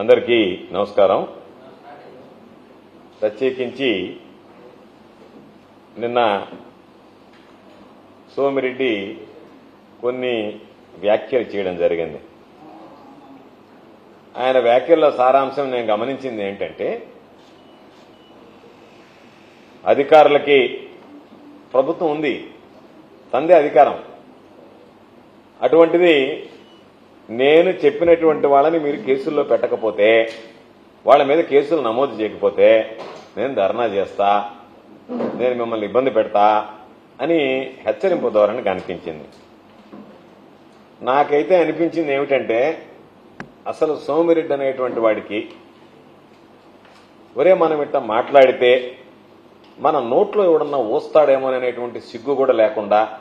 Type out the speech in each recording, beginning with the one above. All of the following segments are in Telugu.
అందరికీ నమస్కారం. ప్రత్యేకించి నిన్న సోమిరెడ్డి కొన్ని వ్యాఖ్యలు చేయడం జరిగింది. ఆయన వ్యాఖ్యల్లో సారాంశం నేను గమనించింది ఏంటంటే అధికారులకి ప్రభుత్వం ఉంది తందే అధికారం. అటువంటిది నేను చెప్పినటువంటి వాళ్ళని మీరు కేసుల్లో పెట్టకపోతే వాళ్ళ మీద కేసులు నమోదు చేయకపోతే నేను ధర్నా చేస్తా నేను మిమ్మల్ని ఇబ్బంది పెడతా అని హెచ్చరింపు ధోరణి కనిపించింది. నాకైతే అనిపించింది ఏమిటంటే అసలు సోమిరెడ్డి అనేటువంటి వాడికి ఒరే మనం ఇట్లా మాట్లాడితే మన నోట్లో ఎవడన్నా ఊస్తాడేమో అనేటువంటి సిగ్గు కూడా లేకుండా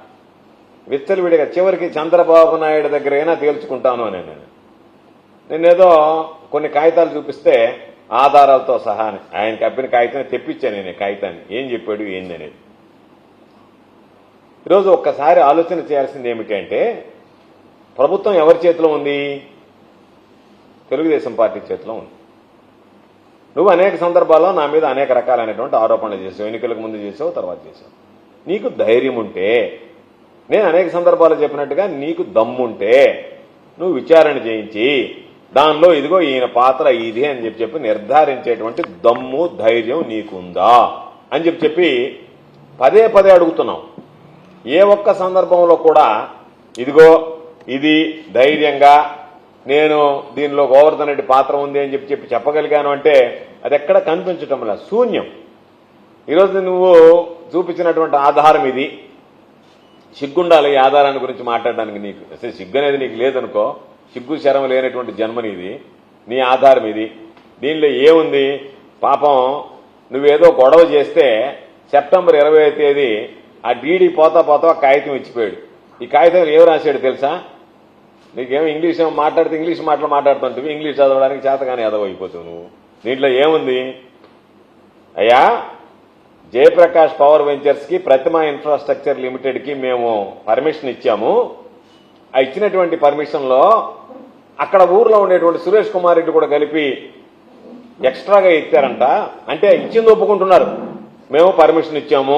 విచ్చలవిడిగా చివరికి చంద్రబాబు నాయుడు దగ్గరైనా తేల్చుకుంటాను అని నేను. నేనేదో కొన్ని కాగితాలు చూపిస్తే ఆధారాలతో సహా అని. కప్పిన కాగితాన్ని తెప్పించాను నేను కాగితాన్ని. ఏం చెప్పాడు ఏంది అనేది. ఈరోజు ఒక్కసారి ఆలోచన చేయాల్సింది ఏమిటంటే ప్రభుత్వం ఎవరి చేతిలో ఉంది? తెలుగుదేశం పార్టీ చేతిలో ఉంది. నువ్వు అనేక సందర్భాల్లో నా మీద అనేక రకాలైనటువంటి ఆరోపణలు చేసావు. ఎన్నికలకు ముందు చేసావు తర్వాత చేసావు. నీకు ధైర్యం ఉంటే నేను అనేక సందర్భాలు చెప్పినట్టుగా నీకు దమ్ముంటే నువ్వు విచారణ చేయించి దానిలో ఇదిగో ఈయన పాత్ర ఇది అని చెప్పి చెప్పి నిర్ధారించేటువంటి దమ్ము ధైర్యం నీకుందా అని చెప్పి చెప్పి పదే పదే అడుగుతున్నాం. ఏ ఒక్క సందర్భంలో కూడా ఇదిగో ఇది ధైర్యంగా నేను దీనిలో గోవర్ధన్ రెడ్డి పాత్ర ఉంది అని చెప్పి చెప్పి చెప్పగలిగాను అంటే అది ఎక్కడ కనిపించటం లేదు. శూన్యం. ఈరోజు నువ్వు చూపించినటువంటి ఆధారం ఇది. సిగ్గుండాలి ఈ ఆధారాన్ని గురించి మాట్లాడడానికి నీకు. అసలు సిగ్గు అనేది నీకు లేదనుకో సిగ్గు శరం లేనటువంటి జన్మని ఇది. నీ ఆధారం ఇది. దీనిలో ఏముంది? పాపం నువ్వేదో గొడవ చేస్తే సెప్టెంబర్ ఇరవై తేదీ ఆ డీడీ పోతా పోతా కాగితం ఇచ్చిపోయాడు. ఈ కాగితం ఏం రాశాడు తెలుసా? నీకేమో ఇంగ్లీష్ ఏమో మాట్లాడితే ఇంగ్లీష్ మాటలు మాట్లాడుతుంటివి? ఇంగ్లీష్ చదవడానికి చేతగానే ఎదవ అయిపోతావు నువ్వు. దీంట్లో ఏముంది? అయ్యా జయప్రకాష్ పవర్ వెంచర్స్కి ప్రతిమ ఇన్ఫ్రాస్ట్రక్చర్ లిమిటెడ్కి మేము పర్మిషన్ ఇచ్చాము. ఆ ఇచ్చినటువంటి పర్మిషన్లో అక్కడ ఊర్లో ఉండేటువంటి సురేష్ కుమార్ రెడ్డి కూడా కలిపి ఎక్స్ట్రాగా ఎత్తారంట అంటే ఇచ్చింది ఒప్పుకుంటున్నారు. మేము పర్మిషన్ ఇచ్చాము.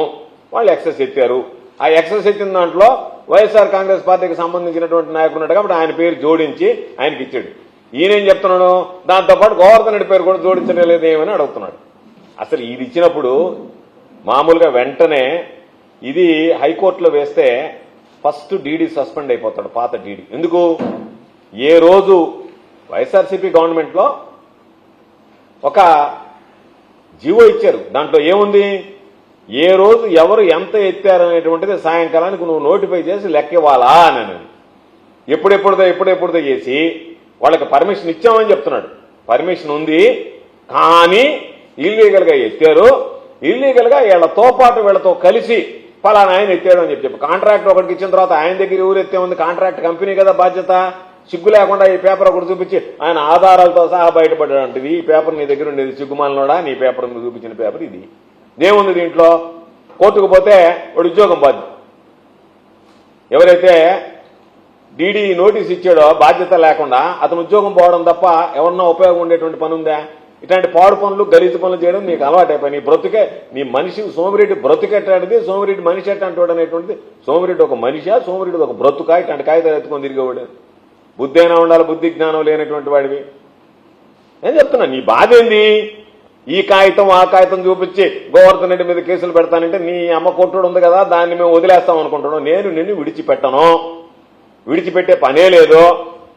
వాళ్ళు ఎక్సెస్ ఎత్తారు. ఆ ఎక్సెస్ ఎత్తిన దాంట్లో వైఎస్ఆర్ కాంగ్రెస్ పార్టీకి సంబంధించినటువంటి నాయకుడు ఉన్నాడు కాబట్టి ఆయన పేరు జోడించి ఆయనకి ఇచ్చాడు. ఈయనేం చెప్తున్నాడు? దాంతోపాటు గోవర్ధన్ రెడ్డి పేరు కూడా జోడించడం లేదేమని అడుగుతున్నాడు. అసలు ఇది ఇచ్చినప్పుడు మామూలుగా వెంటనే ఇది హైకోర్టులో వేస్తే ఫస్ట్ డీడీ సస్పెండ్ అయిపోతాడు పాత డీడీ. ఎందుకు? ఏ రోజు వైఎస్ఆర్సీపీ గవర్నమెంట్లో ఒక జీవో ఇచ్చారు. దాంట్లో ఏముంది? ఏ రోజు ఎవరు ఎంత ఎత్తారనేటువంటిది సాయంకాలానికి నువ్వు నోటిఫై చేసి లెక్క ఇవ్వాలా అని అన్నాను. ఎప్పుడెప్పుడుదో ఎప్పుడెప్పుడుదో చేసి వాళ్ళకి పర్మిషన్ ఇచ్చామని చెప్తున్నాడు. పర్మిషన్ ఉంది కానీ ఇల్లీగల్గా ఎత్తారు. ఇల్లీగల్గా వీళ్ళతో పాటు వీళ్ళతో కలిసి ఫలానా ఆయన ఎత్తాడు అని చెప్పి చెప్పి కాంట్రాక్ట్ ఒకటికి ఇచ్చిన తర్వాత ఆయన దగ్గర ఊరెత్తే ఉంది? కాంట్రాక్ట్ కంపెనీ కదా బాధ్యత. సిగ్గు లేకుండా ఈ పేపర్ ఒకటి చూపించి ఆయన ఆధారాలతో సహా బయటపడ్డాడు ఈ పేపర్ నీ దగ్గర ఉండేది సిగ్గుమాలనోడా? నీ పేపర్ మీద చూపించిన పేపర్ ఇది. ఏముంది దీంట్లో? కోర్టుకు పోతే వాడు ఉద్యోగం బాధ్యత. ఎవరైతే డీడీ నోటీస్ ఇచ్చాడో బాధ్యత లేకుండా అతను ఉద్యోగం పోవడం తప్ప ఎవరన్నా ఉపయోగం ఉండేటువంటి పని ఉందా? ఇట్లాంటి పాడు పనులు గలీజు పనులు చేయడం నీకు అలవాటైపోయి నీ బ్రతుకే నీ మనిషి సోమిరెడ్డి బ్రతుకెట్టాడిది సోమిరెడ్డి మనిషి ఎట్టంటాడు అనేటువంటిది సోమిరెడ్డి ఒక మనిషా సోమిరెడ్డి ఒక బ్రతుకా? ఇట్లాంటి కాగితాలు ఎత్తుకొని తిరిగేవాడు బుద్ధి అయినా ఉండాలి బుద్ధి జ్ఞానం లేనటువంటి వాడివి. నేను చెప్తున్నా నీ బాధ ఏంది? ఈ కాగితం ఆ కాగితం చూపించి గోవర్ధన్ రెడ్డి మీద కేసులు పెడతానంటే నీ అమ్మ కొట్టుడు ఉంది కదా దాన్ని మేము వదిలేస్తాం అనుకుంటున్నాం. నేను నిన్ను విడిచిపెట్టను. విడిచిపెట్టే పనే లేదు.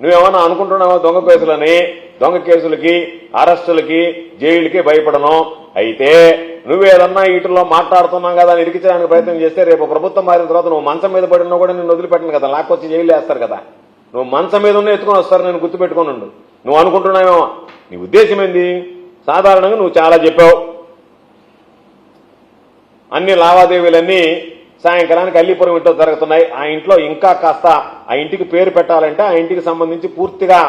నువ్వేమన్నా అనుకుంటున్నావా దొంగ కేసులని దొంగ కేసులకి అరెస్టులకి జైలుకి భయపడను? అయితే నువ్వేదన్నా వీటిలో మాట్లాడుతున్నాం కదా అని ఇరికించడానికి ప్రయత్నం చేస్తే రేపు ప్రభుత్వం మారిన తర్వాత నువ్వు మంచం మీద పడినా కూడా నేను వదిలిపెట్టను కదా. లాక్కొచ్చి జైలు వేస్తారు కదా. నువ్వు మంచం మీద ఉన్న ఎత్తుకొని వస్తారు నేను గుర్తుపెట్టుకుని ఉండు. నువ్వు అనుకుంటున్నావేమో? నీ ఉద్దేశం ఏంది? సాధారణంగా నువ్వు చాలా చెప్పావు. అన్ని లావాదేవీలన్నీ సాయంకాలానికి అల్లిపురం ఇంట్లో జరుగుతున్నాయి. ఆ ఇంట్లో ఇంకా కాస్త ఆ ఇంటికి పేరు పెట్టాలంటే ఆ ఇంటికి సంబంధించి పూర్తిగా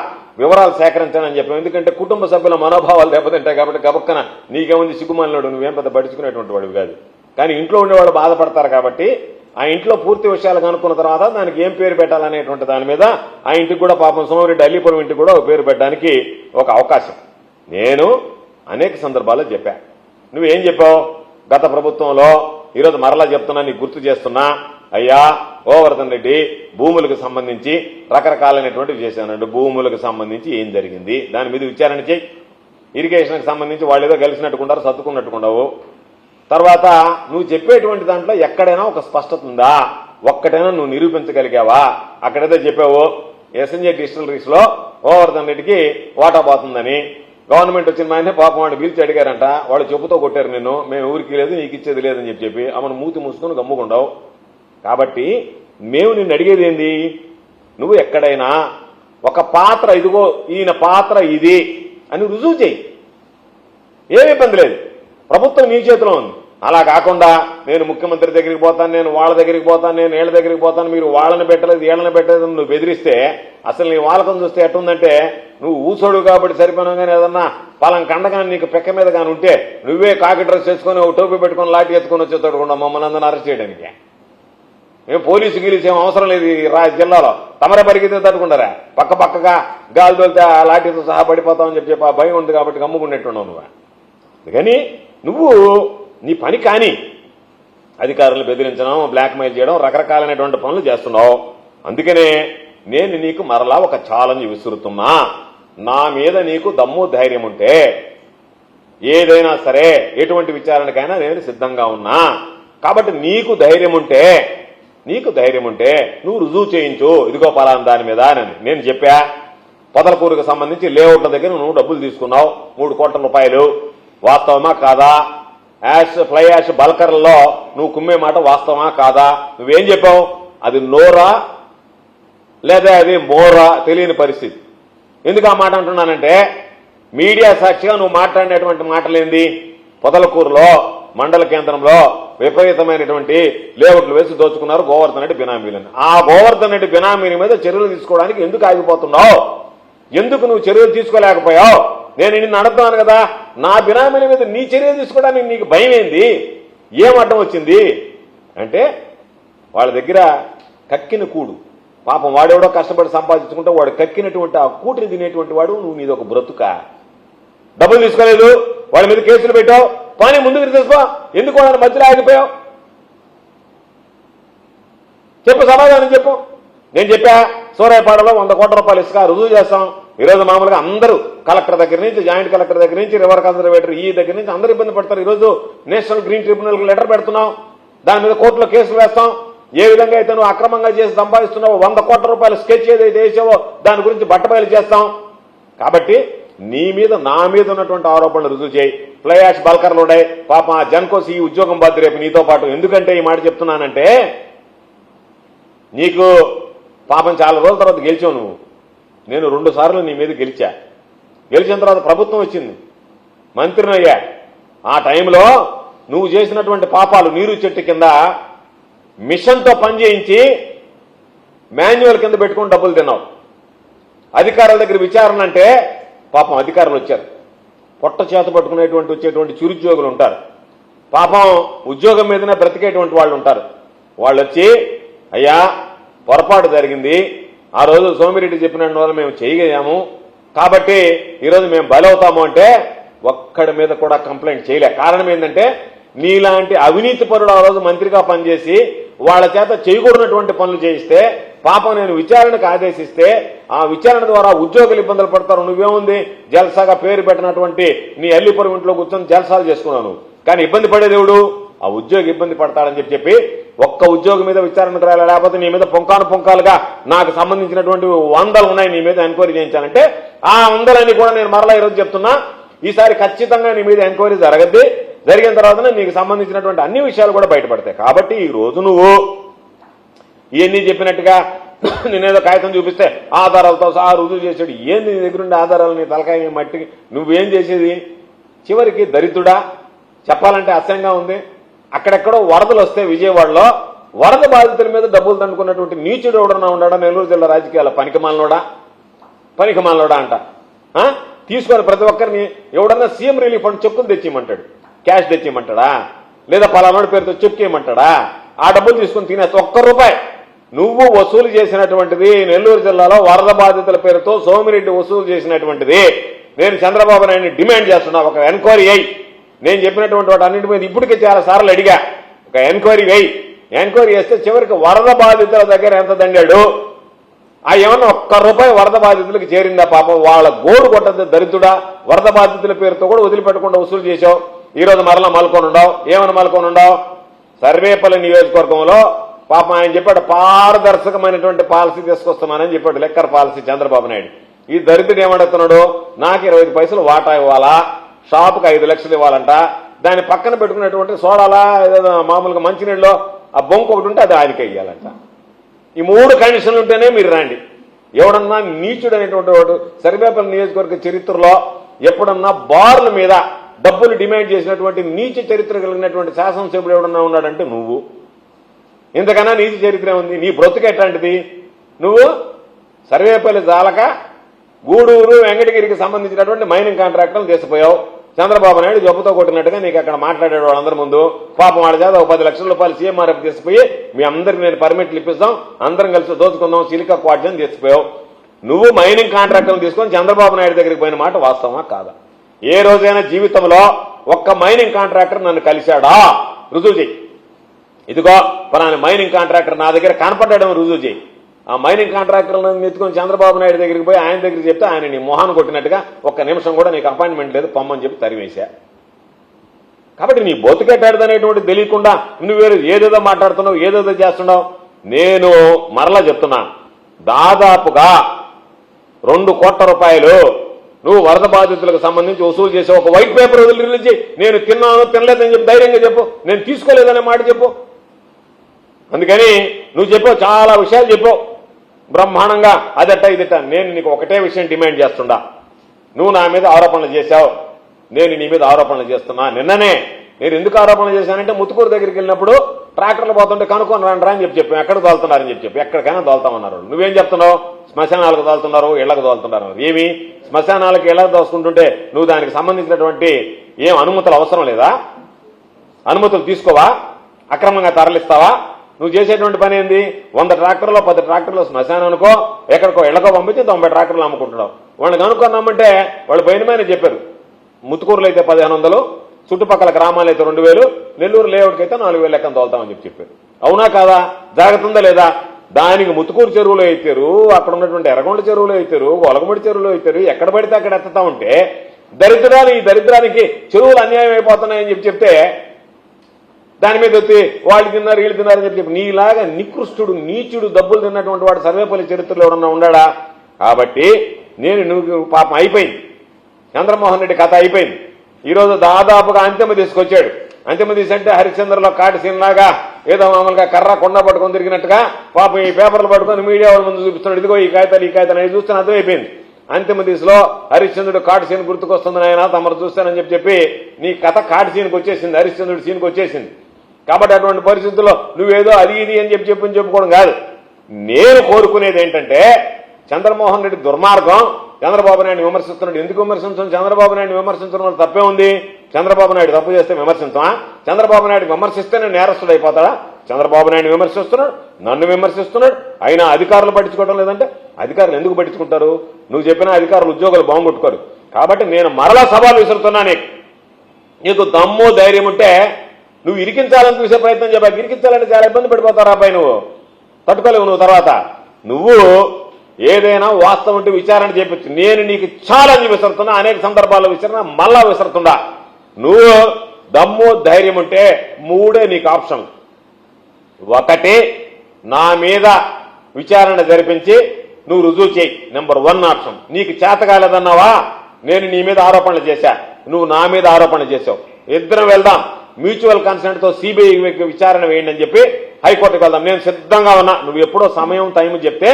వివరాలు సేకరించాలని చెప్పాం. ఎందుకంటే కుటుంబ సభ్యుల మనోభావాలు దెబ్బతింటాయి కాబట్టి గబక్కన నీకేముంది సిగ్గుమాలినాడు నువ్వేం పెద్ద పడుచుకునేటువంటి వాడివి కాదు. కానీ ఇంట్లో ఉండేవాళ్ళు బాధపడతారు కాబట్టి ఆ ఇంట్లో పూర్తి విషయాలు కనుక్కున్న తర్వాత దానికి ఏం పేరు పెట్టాలనేటువంటి దాని మీద ఆ ఇంటికి కూడా పాపం సోమరెడ్డి అల్లిపురం ఇంటికి కూడా పేరు పెట్టడానికి ఒక అవకాశం. నేను అనేక సందర్భాల్లో చెప్పా. నువ్వేం చెప్పావు? గత ప్రభుత్వంలో ఈరోజు మరలా చెప్తున్నా నీకు గుర్తు చేస్తున్నా. అయ్యా గోవర్ధన్ రెడ్డి భూములకు సంబంధించి రకరకాలైనటువంటివి చేశానండి భూములకు సంబంధించి ఏం జరిగింది? దాని మీద విచారణ చేయి. ఇరిగేషన్కి సంబంధించి వాళ్ళు ఏదో కలిసినట్టుకుంటారు సర్దుకున్నట్టుకుండవు. తర్వాత నువ్వు చెప్పేటువంటి దాంట్లో ఎక్కడైనా ఒక స్పష్టత ఉందా? ఒక్కటైనా నువ్వు నిరూపించగలిగావా? అక్కడేదో చెప్పావు ఎస్ఎన్జే డిస్టిలరీస్లో గోవర్ధన్ రెడ్డికి వాటా పోతుందని. గవర్నమెంట్ వచ్చిన మాయనే పాపం వాడు పిలిచి అడిగారంట. వాళ్ళు చెప్పుతో కొట్టారు నేను మేము ఊరికి లేదు నీకు ఇచ్చేది లేదని చెప్పి చెప్పి. ఆమెను మూతి మూసుకొని గమ్ముకుండావు కాబట్టి మేము నిన్ను అడిగేది ఏంది? నువ్వు ఎక్కడైనా ఒక పాత్ర ఇదిగో ఈయన పాత్ర ఇది అని రుజువు చేయి ఏమి ఇబ్బంది లేదు. ప్రభుత్వం నీ చేతిలో ఉంది. అలా కాకుండా నేను ముఖ్యమంత్రి దగ్గరికి పోతాను నేను వాళ్ళ దగ్గరికి పోతాను నేను వీళ్ళ దగ్గరికి పోతాను మీరు వాళ్ళని పెట్టలేదు వీళ్ళని పెట్టలేదు నువ్వు బెదిరిస్తే అసలు నీ వాళ్ళకం చూస్తే ఎట్టుందంటే నువ్వు ఊసోడు కాబట్టి సరిపోయినా కానీ ఏదన్నా పలం కండగాని నీకు పెక్క మీద కానీ ఉంటే నువ్వే కాకి డ్రెస్ చేసుకొని ఒక టోపీ పెట్టుకొని లాటి ఎత్తుకొని వచ్చేతాడు కూడా మమ్మల్ని అందరూ అరెస్ట్ చేయడానికి. మేము పోలీసు గీలీసు ఏం అవసరం లేదు ఈ రా జిల్లాలో. తమరే పరిగెత్తి తట్టుకుంటారా? పక్క పక్కగా గాలి తోలితే ఆ లాఠీతో సహా పడిపోతామని చెప్పి చెప్పి ఆ భయం ఉంది కాబట్టి గమ్ముకున్నట్టున్నావు నువ్వు. అందుకని నువ్వు నీ పని కాని అధికారులను బెదిరించడం బ్లాక్మెయిల్ చేయడం రకరకాలైనటువంటి పనులు చేస్తున్నావు. అందుకనే నేను నీకు మరలా ఒక ఛాలెంజ్ విసురుతున్నా. నా మీద నీకు దమ్ము ధైర్యం ఉంటే ఏదైనా సరే ఎటువంటి విచారణకైనా నేను సిద్ధంగా ఉన్నా. కాబట్టి నీకు ధైర్యం ఉంటే నీకు ధైర్యం ఉంటే నువ్వు రుజువు చేయించు. ఇదిగో పలానా దాని మీద అని నేను చెప్పా పొదలకూరుకు సంబంధించి లేఅవుట్ల దగ్గర నువ్వు డబ్బులు తీసుకున్నావు. మూడు కోట్ల రూపాయలు. వాస్తవమా కాదా? యాష్ ఫ్లై యాష్ బల్కర్లలో నువ్వు కుమ్మే మాట వాస్తవమా కాదా? నువ్వేం చెప్పావు? అది నోరా? లేదా అది మోరా? తెలియని పరిస్థితి. ఎందుకు ఆ మాట అంటున్నానంటే మీడియా సాక్షిగా నువ్వు మాట్లాడినటువంటి మాటలేంది? పొదలకూరులో మండల కేంద్రంలో విపరీతమైనటువంటి లేఅవుట్లు వేసి దోచుకున్నారు గోవర్ధన్ రెడ్డి బినామీలను. ఆ గోవర్ధన్ రెడ్డి బినామీల మీద చర్యలు తీసుకోవడానికి ఎందుకు ఆగిపోతున్నావు? ఎందుకు నువ్వు చర్యలు తీసుకోలేకపోయావు? నేను నిన్ను అడుగుతున్నాను కదా నా బినామీల మీద నీ చర్య తీసుకోవడానికి నీకు భయం ఏంది ఏం అడ్డం వచ్చింది? అంటే వాళ్ళ దగ్గర కక్కిన కూడు. పాపం వాడెవడో కష్టపడి సంపాదించుకుంటే వాడు కక్కినటువంటి ఆ కూటిని తినేటువంటి వాడు నువ్వు నీది ఒక బ్రతుక. డబ్బులు తీసుకోలేదు? వాళ్ళ మీద కేసులు పెట్టావు? పోనీ ముందుకు తీసుకో ఎందుకు వాళ్ళని మధ్యలో ఆగిపోయావు? చెప్పు సమాధానం చెప్పు. నేను చెప్పా సూరాయపాడలో వంద కోట్ల రూపాయలు ఇసుక రుజువు చేస్తాం. ఈరోజు మామూలుగా అందరూ కలెక్టర్ దగ్గర నుంచి జాయింట్ కలెక్టర్ దగ్గర నుంచి రివర్ కన్సర్వేటర్ ఈ దగ్గర నుంచి అందరూ ఇబ్బంది పడతారు. ఈరోజు నేషనల్ గ్రీన్ ట్రిబ్యునల్ లెటర్ పెడుతున్నాం. దాని మీద కోర్టులో కేసులు వేస్తాం. ఏ విధంగా అయితే నువ్వు అక్రమంగా చేసి సంపాదిస్తున్నావో వంద కోట్ల రూపాయలు స్కెచ్ ఏదైతే వేసావో దాని గురించి బట్టబయలు చేస్తాం. కాబట్టి నీ మీద నా మీద ఉన్నటువంటి ఆరోపణలు రుజువు చేయి. ఫ్లై యాష్ బల్కర్లు ఉన్నాయి పాప ఆ జన్కోస్ ఈ ఉద్యోగం బాధ్య రేపు నీతో పాటు. ఎందుకంటే ఈ మాట చెప్తున్నానంటే నీకు పాపం చాలా రోజుల తర్వాత గెలిచావు నువ్వు. నేను రెండు సార్లు నీ మీద గెలిచా. గెలిచిన తర్వాత ప్రభుత్వం వచ్చింది. మంత్రిని అయ్యా. ఆ టైంలో నువ్వు చేసినటువంటి పాపాలు నీరు చెట్టు కింద మిషన్తో పనిచేయించి మాన్యువల్ కింద పెట్టుకుని డబ్బులు తిన్నావు. అధికారుల దగ్గర విచారణ అంటే పాపం అధికారులు వచ్చారు. పొట్ట చేత పట్టుకునేటువంటి వచ్చేటువంటి చిరుద్యోగులు ఉంటారు. పాపం ఉద్యోగం మీదనే బ్రతికేటువంటి వాళ్ళు ఉంటారు. వాళ్ళు వచ్చి అయ్యా పొరపాటు జరిగింది. ఆ రోజు సోమిరెడ్డి చెప్పిన వల్ల మేము చేయగలిగాము. కాబట్టి ఈరోజు మేము బలవుతాము అంటే ఒక్కడి మీద కూడా కంప్లైంట్ చేయలే. కారణం ఏంటంటే నీలాంటి అవినీతి పరుడు ఆ రోజు మంత్రిగా పనిచేసి వాళ్ళ చేత చేయకూడనటువంటి పనులు చేయిస్తే పాపం నేను విచారణకు ఆదేశిస్తే ఆ విచారణ ద్వారా ఉద్యోగులు ఇబ్బందులు పడతారు. నువ్వేముంది? జల్సాగా పేరు పెట్టినటువంటి నీ అల్లిపురం ఇంట్లో కూర్చొని జల్సాలు చేసుకున్నాను. కానీ ఇబ్బంది పడేదేవుడు ఆ ఉద్యోగి ఇబ్బంది పడతాడని చెప్పి చెప్పి ఒక్క ఉద్యోగం మీద విచారణకు రాయాలి లేకపోతే నీ మీద పొంకాను పొంకాలుగా నాకు సంబంధించినటువంటి వందలు ఉన్నాయి నీ మీద ఎంక్వైరీ చేయించాలంటే ఆ వందలన్నీ కూడా నేను మరలా ఈరోజు చెప్తున్నా. ఈసారి ఖచ్చితంగా నీ మీద ఎంక్వైరీ జరగద్ది. జరిగిన తర్వాతనే నీకు సంబంధించినటువంటి అన్ని విషయాలు కూడా బయటపడతాయి. కాబట్టి ఈ రోజు నువ్వు ఇవన్నీ చెప్పినట్టుగా నేనేదో కాగితం చూపిస్తే ఆధారాలతో సహా రుజువు చేశాడు. ఏంది నీ దగ్గర ఉండే ఆధారాలు నీ తలకాయ మట్టికి? నువ్వేం చేసేది? చివరికి దరిద్రుడా? చెప్పాలంటే అసహ్యంగా ఉంది. అక్కడెక్కడో వరదలు వస్తే విజయవాడలో వరద బాధితుల మీద డబ్బులు దండుకున్నటువంటి నీచుడు ఎవడన్నా ఉన్నాడా? నెల్లూరు జిల్లా రాజకీయాల పనికిమాలనోడా? పనికిమాలనోడా అంట. ఆ? తీసుకొని ప్రతి ఒక్కరిని ఎవడన్నా సీఎం రిలీఫ్ ఫండ్ చెక్కులు తెచ్చిమంటాడు క్యాష్ తెచ్చిమంటాడా లేదా పలానాడు పేరుతో చెక్ చేయమంటాడా? ఆ డబ్బులు తీసుకుని తినేస్తా ఒక్క రూపాయి. నువ్వు వసూలు చేసినటువంటిది నెల్లూరు జిల్లాలో వరద బాధితుల పేరుతో సోమిరెడ్డి వసూలు చేసినటువంటిది. నేను చంద్రబాబు నాయుడిని డిమాండ్ చేస్తున్నా. ఒక ఎంక్వైరీ అయ్యి నేను చెప్పినటువంటి వాటి అన్నింటి మీద ఇప్పటికే చాలా సార్లు అడిగా. ఒక ఎంక్వైరీ వేయి. ఎంక్వైరీ చేస్తే చివరికి వరద బాధితుల దగ్గర ఎంత దండాడు? ఆ ఏమన్నా ఒక్క రూపాయి వరద బాధితులకు చేరిందా పాపం? వాళ్ళ గోడు కొట్టద్దు దరిద్రుడా. వరద బాధితుల పేరుతో కూడా వదిలిపెట్టకుండా వసూలు చేశావు. ఈ రోజు మరలా మలుకొని ఉండవు ఏమని మలుకొని ఉండవు సర్వేపల్లి నియోజకవర్గంలో పాపం ఆయన చెప్పాడు పారదర్శకమైనటువంటి పాలసీ తీసుకొస్తున్నానని చెప్పాడు లెక్కర్ పాలసీ చంద్రబాబు నాయుడు. ఈ దరిద్రుడు ఏమడుతున్నాడు నాకు ఇరవై పైసలు వాటా ఇవ్వాలా? షాపుకి ఐదు లక్షలు ఇవ్వాలంట. దాని పక్కన పెట్టుకున్నటువంటి సోడాలా ఏదో మామూలుగా మంచినీళ్ళలో ఆ బొంకు ఒకటి ఉంటే అది ఆయనకి ఇవ్వాలంట ఈ మూడు కండిషన్లు ఉంటేనే మీరు రండి. ఎవడన్నా నీచుడు అనేటువంటి వాడు సర్వేపల్లి నియోజకవర్గ చరిత్రలో ఎప్పుడన్నా బార్ల మీద డబ్బులు డిమాండ్ చేసినటువంటి నీచ చరిత్ర కలిగినటువంటి శాసనసభ్యుడు ఎవడన్నా ఉన్నాడంటే నువ్వు. ఇంతకన్నా నీతి చరిత్ర ఉంది. నీ బ్రతుకు ఎట్లాంటిది? నువ్వు సర్వేపల్లి జాలక గూడూరు వెంకటగిరికి సంబంధించినటువంటి మైనింగ్ కాంట్రాక్టులు తీసిపోయావు చంద్రబాబు నాయుడు జబ్బుతో కొట్టినట్టుగా నీకు అక్కడ మాట్లాడాడు వాళ్ళందరి ముందు. పాపం వాళ్ళ చేత ఒక పది లక్షల రూపాయలు సీఎంఆర్ఎఫ్ తీసిపోయి మీ అందరికి నేను పర్మిట్లు ఇప్పిస్తాం. అందరం కలిసి దోచుకుందాం సిలికా క్వాడ్జన్ తీసిపోయావు నువ్వు మైనింగ్ కాంట్రాక్టులు తీసుకొని చంద్రబాబు నాయుడు దగ్గరికి పోయిన మాట వాస్తవమా కాదా? ఏ రోజైనా జీవితంలో ఒక్క మైనింగ్ కాంట్రాక్టర్ నన్ను కలిశాడా? రుజువు చెయ్యి. ఇదిగో పలానా మైనింగ్ కాంట్రాక్టర్ నా దగ్గర కనపడ్డాడని రుజువు చేయి. ఆ మైనింగ్ కాంట్రాక్టర్లను ఎత్తుకొని చంద్రబాబు నాయుడు దగ్గరికి పోయి ఆయన దగ్గరికి చెప్తే ఆయన నీ మొహాన్ని కొట్టినట్టుగా ఒక్క నిమిషం కూడా నీకు అపాయింట్మెంట్ లేదు పొమ్మని చెప్పి తరివేశా కాబట్టి నీ బతుకెట్టాడదనేటువంటి తెలియకుండా నువ్వు ఏదేదో మాట్లాడుతున్నావు ఏదేదో చేస్తున్నావు. నేను మరలా చెప్తున్నా దాదాపుగా రెండు కోట్ల రూపాయలు నువ్వు వరద బాధితులకు సంబంధించి వసూలు చేసే ఒక వైట్ పేపర్ వదిలి రిలీజ్ చేయి. నేను తిన్నాను తినలేదని చెప్పి ధైర్యంగా చెప్పు. నేను తీసుకోలేదనే మాట చెప్పు. అందుకని నువ్వు చెప్పావు చాలా విషయాలు చెప్పావు. బ్రహ్మాండంగా అదట్ట ఇదట నేను నీకు ఒకటే విషయం డిమాండ్ చేస్తుండా. నువ్వు నా మీద ఆరోపణలు చేశావు. నేను నీ మీద ఆరోపణలు చేస్తున్నా. నిన్ననే నేను ఎందుకు ఆరోపణలు చేశానంటే ముత్తుకూరు దగ్గరికి వెళ్ళినప్పుడు ట్రాక్టర్లు పోతుంటే కనుక్కొని రండి అని చెప్పి చెప్పి. ఎక్కడ తోలుతున్నారని చెప్పి చెప్పి. ఎక్కడికైనా దోలుతామన్నారు నువ్వేం చెప్తున్నావు? శ్మశానాలకు తోలుతున్నారు ఇళ్ళకు తోలుతున్నారు. ఏమి? శ్మశానాలకు ఇళ్ళకు దోసుకుంటుంటే నువ్వు దానికి సంబంధించినటువంటి ఏం అనుమతులు అవసరం లేదా? అనుమతులు తీసుకోవా? అక్రమంగా తరలిస్తావా? నువ్వు చేసేటువంటి పని ఏంది? వంద ట్రాక్టర్లో పది ట్రాక్టర్లు శ్మశానం అనుకో ఎక్కడికో ఇళ్ళకో పంపించి తొంభై ట్రాక్టర్లు అమ్ముకుంటున్నావు. వాళ్ళని కనుక్కున్నామంటే వాళ్ళు పైన చెప్పారు. ముత్తుకూరులో అయితే పదిహేను వందలు చుట్టుపక్కల గ్రామాలు అయితే రెండు వేలు నెల్లూరు లేఅవుట్కి అయితే నాలుగు వేలు లెక్కన తోలుతామని చెప్పి చెప్పారు. అవునా కాదా? జాగ్రత్త లేదా? దానికి ముత్తుకూరు చెరువులో అయితారు అక్కడ ఉన్నటువంటి ఎర్రగొండ చెరువులో అయితారు ఒలగముడి చెరువులో అయితారు ఎక్కడ పడితే అక్కడ ఎత్తుతా ఉంటే దరిద్రాలు ఈ దరిద్రానికి చెరువులు అన్యాయం అయిపోతున్నాయని చెప్పి చెప్తే దాని మీద వచ్చి వాళ్ళు తిన్నారు వీళ్ళు తిన్నారు అని చెప్పి నీలాగా నికృష్టుడు నీచుడు డబ్బులు తిన్నటువంటి వాడు సర్వేపల్లి చరిత్రలో ఎవరన్నా ఉన్నాడా కాబట్టి నేను నువ్వు పాపం అయిపోయింది. చంద్రమోహన్ రెడ్డి కథ అయిపోయింది. ఈరోజు దాదాపుగా అంతిమ తీసుకొచ్చాడు. అంతిమ తీసంటే అంటే హరిశ్చంద్రలో కాటి లాగా ఏదో మామూలుగా కర్ర కొండ పట్టుకొని తిరిగినట్టుగా పాపం ఈ పేపర్లు పట్టుకొని మీడియా వాళ్ళ ముందు చూపిస్తున్నాడు. ఇదిగో ఈ కాగితాలు ఈ కాగితాలు అనేది చూస్తే అర్థమైపోయింది. అంతిమ దిశలో హరిశ్చంద్రుడు కాటి సీన్ గుర్తుకొస్తుంది ఆయన తమరు చూస్తానని చెప్పి చెప్పి నీ కథ కాటి సీన్కి వచ్చేసింది హరిశ్చంద్రుడు సీన్కి వచ్చేసింది. కాబట్టి అటువంటి పరిస్థితుల్లో నువ్వేదో అది ఇది అని చెప్పి చెప్పని చెప్పుకోవడం కాదు. నేను కోరుకునేది ఏంటంటే చంద్రమోహన్ రెడ్డి దుర్మార్గం చంద్రబాబు నాయుడు విమర్శిస్తున్నాడు. ఎందుకు విమర్శించడం? చంద్రబాబు నాయుడు విమర్శించడం వల్ల తప్పే ఉంది. చంద్రబాబు నాయుడు తప్పు చేస్తే విమర్శించమా? చంద్రబాబు నాయుడు విమర్శిస్తే నేను నేరస్తుడు అయిపోతాడా? చంద్రబాబు నాయుడు విమర్శిస్తున్నాడు నన్ను విమర్శిస్తున్నాడు. అయినా అధికారులు పట్టించుకోవడం లేదంటే అధికారులు ఎందుకు పట్టించుకుంటారు? నువ్వు చెప్పిన అధికారులు ఉద్యోగులు బాగుంటుకోరు కాబట్టి నేను మరలా సవాలు విసురుతున్నా నీకు. నీకు దమ్ము ధైర్యం ఉంటే నువ్వు ఇరికించాలని చూసే ప్రయత్నం చెప్పాక ఇరికించాలంటే చాలా ఇబ్బంది పడిపోతావు అబ్బాయి నువ్వు. తట్టుకోలేవు నువ్వు తర్వాత. నువ్వు ఏదైనా వాస్తవం ఉంటే విచారణ చేపించు. నేను నీకు ఛాలెంజ్ విసురుతున్నా అనేక సందర్భాల్లో విసిరినా మళ్ళా విసురుతుండా నువ్వు దమ్ము ధైర్యం ఉంటే మూడే నీకు ఆప్షన్. ఒకటి నా మీద విచారణ జరిపించి నువ్వు రుజువు చేయి. Number one option. నీకు చేత కాలేదన్నావా? నేను నీ మీద ఆరోపణలు చేశా. నువ్వు నా మీద ఆరోపణలు చేశావు. ఇద్దరం వెళ్దాం. మ్యూచువల్ కన్సెంట్తో సిబిఐ విచారణ వేయండి అని చెప్పి హైకోర్టుకు వెళ్దాం. నేను సిద్ధంగా ఉన్నా. నువ్వు ఎప్పుడో సమయం టైం చెప్తే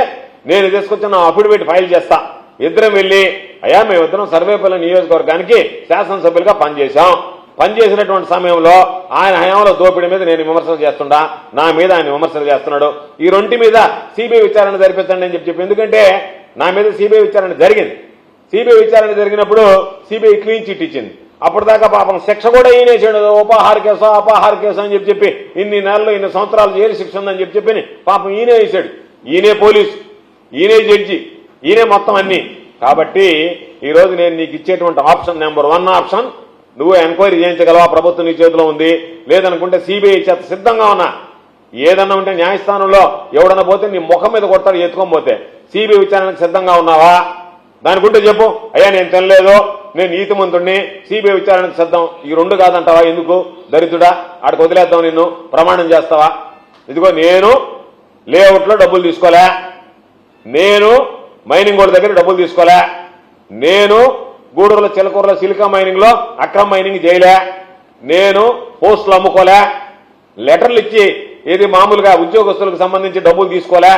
నేను తీసుకొచ్చిన అఫిడవిట్ ఫైల్ చేస్తా. ఇద్దరం వెళ్ళి అయ్యా మేమిద్దరం సర్వేపల్లి నియోజకవర్గానికి శాసనసభ్యులుగా పనిచేశాం. పనిచేసినటువంటి సమయంలో ఆయన హయాంలో దోపిడీ మీద నేను విమర్శలు చేస్తుండా. నా మీద ఆయన విమర్శలు చేస్తున్నాడు. ఈ రెంటి మీద సిబిఐ విచారణ జరిపించండి అని చెప్పి చెప్పి. ఎందుకంటే నా మీద సిబిఐ విచారణ జరిగింది. సిబిఐ విచారణ జరిగినప్పుడు సిబిఐ క్లీన్ చిట్ ఇచ్చింది. అప్పటిదాకా పాపం శిక్ష కూడా ఈయనేసాడు ఉపాహార కేసు అపహార కేసు అని చెప్పి చెప్పి ఇన్ని నెలలు ఇన్ని సంవత్సరాలు జైలు శిక్ష ఉందని చెప్పి చెప్పి పాపం ఈయనే వేసాడు ఈయనే పోలీసు ఈయనే జడ్జి ఈయనే మొత్తం అన్ని. కాబట్టి ఈరోజు నేను నీకు ఇచ్చేటువంటి ఆప్షన్ నెంబర్ వన్ ఆప్షన్. నువ్వు ఎంక్వైరీ చేయించగలవా? ప్రభుత్వం నీ చేతిలో ఉంది. లేదనుకుంటే సిబిఐ చేత సిద్ధంగా ఉన్నా. ఏదన్నా ఉంటే న్యాయస్థానంలో ఎవడన్నా పోతే నీ ముఖం మీద కొడతాడు ఎత్తుకొని పోతే. సిబిఐ విచారణకు సిద్ధంగా ఉన్నావా? దానికుంటే చెప్పు అయ్యా నేను తినలేదు నేను నీతిమంతుణ్ణి సిబిఐ విచారణ సిద్ధం ఈ రెండు కాదంటావా? ఎందుకు? దరిద్రుడా ఆడికి వదిలేద్దాం నిన్ను ప్రమాణం చేస్తావా? ఇదిగో నేను లేఅవుట్లో డబ్బులు తీసుకోలే. నేను మైనింగ్ వాళ్ళ దగ్గర డబ్బులు తీసుకోలే. నేను గూడూరులో చిలకూరులో సిలికా మైనింగ్లో అక్రమ మైనింగ్ చేయలే. నేను పోస్టులు అమ్ముకోలే. లెటర్లు ఇచ్చి ఏది మామూలుగా ఉద్యోగస్తులకు సంబంధించి డబ్బులు తీసుకోలే.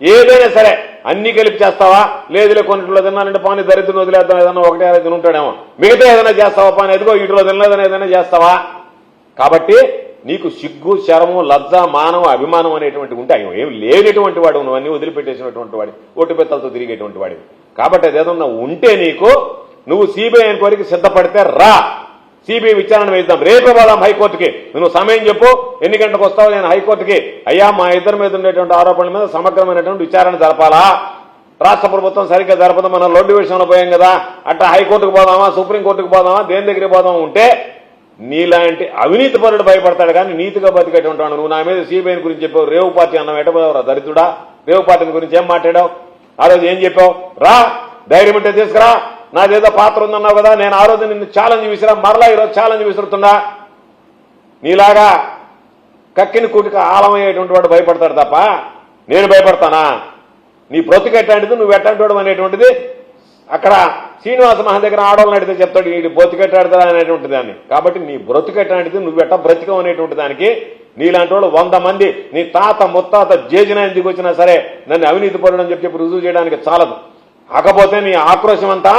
ఏదైనా సరే అన్ని కలిపి చేస్తావా? లేదులే కొన్నిట్లో తిన్నానంటే పాని దరిద్రం వదిలేద్దాం ఏదన్నా ఒకటే ఏదైనా ఉంటాడేమో మిగతా ఏదైనా చేస్తావా పాని? ఎదుగో ఇటులో తినలేదని ఏదైనా చేస్తావా? కాబట్టి నీకు సిగ్గు శరము లజ్జ మానవ అభిమానం అనేటువంటి ఉంటే అయ్యో ఏం లేనటువంటి వాడు నువ్వన్నీ వదిలిపెట్టేసినటువంటి వాడి ఒట్టు పెత్తలతో తిరిగేటువంటి వాడివి. కాబట్టి అదేదన్నా ఉంటే నీకు నువ్వు సిబిఐ ఎంక్వైరీకి సిద్ధపడితే రా. సిబిఐ విచారణ వేద్దాం. రేపే పోదాం హైకోర్టుకి. నువ్వు సమయం చెప్పు. ఎన్ని గంటలకు వస్తావు నేను హైకోర్టుకి? అయ్యా మా ఇద్దరి మీద ఉండేటువంటి ఆరోపణల మీద సమగ్రమైనటువంటి విచారణ జరపాలా? రాష్ట్ర ప్రభుత్వం సరిగ్గా జరపదు. మనం లోడ్ డివిజన్లో పోయాం కదా. అట్లా హైకోర్టుకు పోదామా? సుప్రీంకోర్టుకు పోదామా? దేని దగ్గరికి పోదామా? ఉంటే నీలాంటి అవినీతి పరుడు భయపడతాడు కానీ నీతిగా బతికేటువంటి వాడు నువ్వు. నా మీద సిబిఐ గురించి చెప్పావు. రేవు పార్టీ అన్నం ఎట్టబోయావురా దరిద్రుడా? రేవు పార్టీని గురించి ఏం మాట్లాడావు? ఆ రోజు ఏం చెప్పావు? రా ధైర్యం ఉంటే తీసుకురా. నాదేదో పాత్ర ఉందన్నావు కదా నేను ఆ రోజు నిన్ను ఛాలెంజ్ విసిరా మరలా ఈరోజు ఛాలెంజ్ విసురుతున్నా నీలాగా కక్కిని కూటికి ఆలమయ్యేటువంటి వాడు భయపడతాడు తప్ప నేను భయపడతానా? నీ బ్రతుకు ఎట్లాంటిది నువ్వు ఎట్లాంటి అనేటువంటిది అక్కడ శ్రీనివాస మహా దగ్గర ఆడవాళ్ళని అడిగితే చెప్తాడు ఈ బ్రతుకెట్టాడుతా అనేటువంటి దాన్ని కాబట్టి నీ బ్రతుకెట్లాంటిది నువ్వు ఎట్ట బ్రతికం అనేటువంటి దానికి నీలాంటి వాళ్ళు వంద మంది నీ తాత ముత్తాత జేజినాయన దిగొచ్చినా సరే నన్ను అవినీతి పరుడు అని చెప్పి రుజువు చేయడానికి చాలదు. కాకపోతే నీ ఆక్రోశం అంతా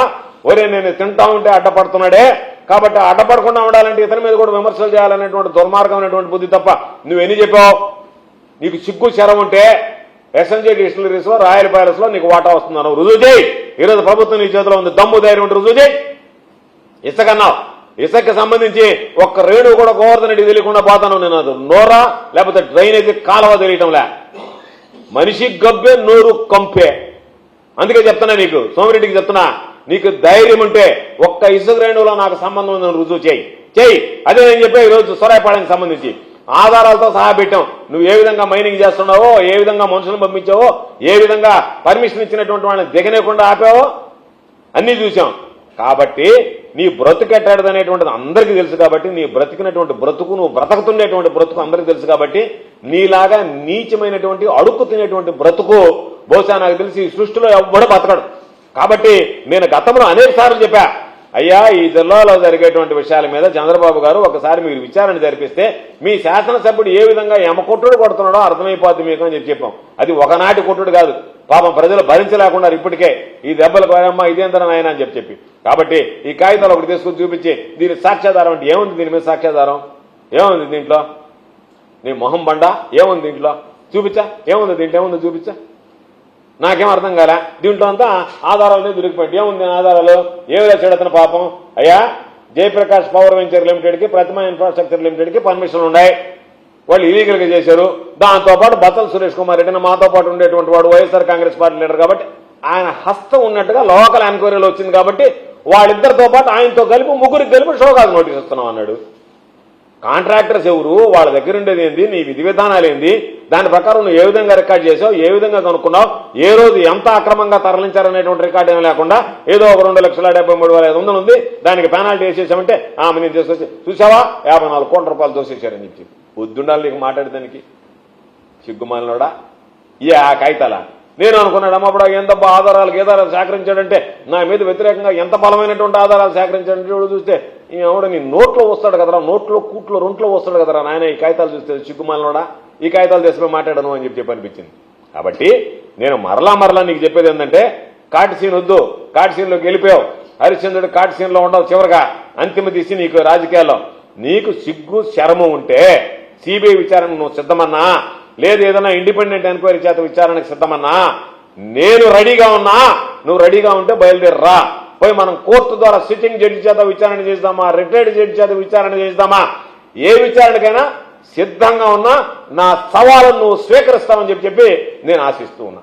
ఒరే నేను తింటా ఉంటే అడ్డపడుతున్నాడే. కాబట్టి అడ్డపడకుండా ఉండాలంటే ఇతని మీద కూడా విమర్శలు చేయాలనేటువంటి దుర్మార్గమైనటువంటి బుద్ధి తప్ప నువ్వు ఎన్ని చెప్పావు? నీకు సిగ్గు శరం ఉంటే ఎస్ఎన్జీ డిస్టిలరీస్లో రాయల్ ప్యాలెస్లో నీకు వాటా వస్తున్నాను రుజువు చేయి. ఈరోజు ప్రభుత్వం నీ చేతిలో ఉంది. దమ్ము ధైర్యం ఉంటే రుజువు చేయి. ఇసుకన్నావు. ఇసుకకి సంబంధించి ఒక్క రేణు కూడా గోవర్ధన్ రెడ్డి తెలియకుండా పోతాను నేను. అది నోరా లేకపోతే డ్రైనేజీ కాలువ తెలియటంలే. మనిషి గబ్బే నోరు కంపే. అందుకే చెప్తున్నా నీకు సోమిరెడ్డికి చెప్తున్నా నీకు ధైర్యం ఉంటే ఒక్క ఇసుక నాకు సంబంధం ఉందని రుజువు చేయి. చేయి. అదే నేను చెప్పే ఈరోజు సొరాయపాడానికి సంబంధించి. ఆధారాలతో సహా పెట్టాం. నువ్వు ఏ విధంగా మైనింగ్ చేస్తున్నావో ఏ విధంగా మనుషులను పంపించావో ఏ విధంగా పర్మిషన్ ఇచ్చినటువంటి వాళ్ళని దిగనేకుండా ఆపావో అన్నీ చూసాం. కాబట్టి నీ బ్రతుకెట్టాడు అనేటువంటిది అందరికీ తెలుసు కాబట్టి నీ బ్రతికినటువంటి బ్రతుకు నువ్వు బ్రతకుతున్నటువంటి బ్రతుకు అందరికీ తెలుసు కాబట్టి నీలాగా నీచమైనటువంటి అడుక్కు తినేటువంటి బ్రతుకు బహుశా నాకు తెలిసి ఈ సృష్టిలో ఎవ్వడూ బతకడు. కాబట్టి నేను గతంలో అనేక సార్లు చెప్పా అయ్యా ఈ జిల్లాలో జరిగేటువంటి విషయాల మీద చంద్రబాబు గారు ఒకసారి మీరు విచారణ జరిపిస్తే మీ శాసనసభ్యుడు ఏ విధంగా ఎమకొట్టుడు కొడుతున్నాడో అర్థమైపోద్ది మీకు అని చెప్పి చెప్పాం. అది ఒకనాటి కొట్టుడు కాదు. పాపం ప్రజలు భరించలేకుండా ఇప్పటికే. ఈ దెబ్బలకు అమ్మ ఇదేంతరం ఆయన అని చెప్పి చెప్పి. కాబట్టి ఈ కాగితాలు ఒకటి తీసుకుని చూపించి దీని సాక్ష్యాధారం అంటే ఏముంది దీని మీద సాక్ష్యాధారం? ఏముంది దీంట్లో? నీ మొహం బండ? ఏముంది దీంట్లో? చూపించా? ఏముంది దీంట్లో? ఏముంది? చూపించా? నాకేం అర్థం కాలే. దీంట్లో అంతా ఆధారాలు దొరికిపోయింది. ఏముంది ఆధారాలు? ఏమి రాశాడు పాపం. అయ్యా జయప్రకాష్ పవర్ వెంచర్ లిమిటెడ్కి ప్రతిమ ఇన్ఫ్రాస్ట్రక్చర్ లిమిటెడ్కి పర్మిషన్ ఉన్నాయి. వాళ్ళు ఇలీగల్గా చేశారు. దాంతోపాటు బత్తల సురేష్ కుమార్ రెడ్డి మాతో పాటు ఉండేటువంటి వాడు వైఎస్ఆర్ కాంగ్రెస్ పార్టీ లీడర్ కాబట్టి ఆయన హస్తం ఉన్నట్టుగా లోకల్ ఎంక్వైరీలో వచ్చింది కాబట్టి వాళ్ళిద్దరితో పాటు ఆయనతో కలిపి ముగ్గురికి కలిపి షోకాజ్ నోటీస్ ఇస్తున్నాం అన్నాడు. కాంట్రాక్టర్స్ ఎవరు? వాళ్ళ దగ్గర ఉండేది ఏంది? నీ విధి విధానాలు ఏంది? దాని ప్రకారం నువ్వు ఏ విధంగా రికార్డ్ చేసావు? ఏ విధంగా కనుక్కున్నావు? ఏ రోజు ఎంత అక్రమంగా తరలించారనేటువంటి రికార్డ్ ఏమీ లేకుండా ఏదో ఒక రెండు లక్షల డెబ్బై మూడు వేల ఐదు వందలు ఉంది. దానికి పెనాల్టీ వేసేసామంటే ఆమె నేను తీసుకొచ్చి చూసావా? యాభై నాలుగు కోట్ల రూపాయలు దోసేశారని చెప్పి. పొద్దుండాలి నీకు మాట్లాడేదానికి సిగ్గుమాలినోడా? ఈ ఆ కాగితాల నేను అనుకున్నాడు అమ్మప్పుడు ఎంతబ్బా ఆధారాలు గీతారాలు సేకరించాడంటే నా మీద వ్యతిరేకంగా ఎంత బలమైనటువంటి ఆధారాలు సేకరించాడంటే చూస్తే ఈ ఆవిడ నీ నోట్లో వస్తాడు కదరా నోట్లో కూట్లో రొంట్లో వస్తాడు కదరా నాయన ఈ కాగితాలు చూస్తే సిగ్గుమాలినోడా ఈ కాగితాలు తీసుకుని మాట్లాడను అని చెప్పి చెప్పి అనిపించింది. కాబట్టి నేను మరలా మరలా నీకు చెప్పేది ఏంటంటే కాటి సీన్ వద్దు కాటి సీన్లోకి వెళ్ళిపోయావు. హరిశ్చంద్రుడు కాటి సీన్లో ఉండవు చివరిగా. అంతిమ తీసి నీకు రాజకీయాల్లో. నీకు సిగ్గు శరమం ఉంటే సిబిఐ విచారణకు నువ్వు సిద్ధమన్నా? లేదు ఏదైనా ఇండిపెండెంట్ ఎంక్వైరీ చేత విచారణకు సిద్ధమన్నా? నేను రెడీగా ఉన్నా? నువ్వు రెడీగా ఉంటే బయలుదేరరా. పోయి మనం కోర్టు ద్వారా సిట్టింగ్ జడ్జి చేత విచారణ చేద్దామా? రిటైర్డ్ జడ్జి చేత విచారణ చేద్దామా? ఏ విచారణకైనా సిద్ధంగా ఉన్నా నా సవాలను నువ్వు స్వీకరిస్తావని చెప్పి చెప్పి నేను ఆశిస్తూ ఉన్నా.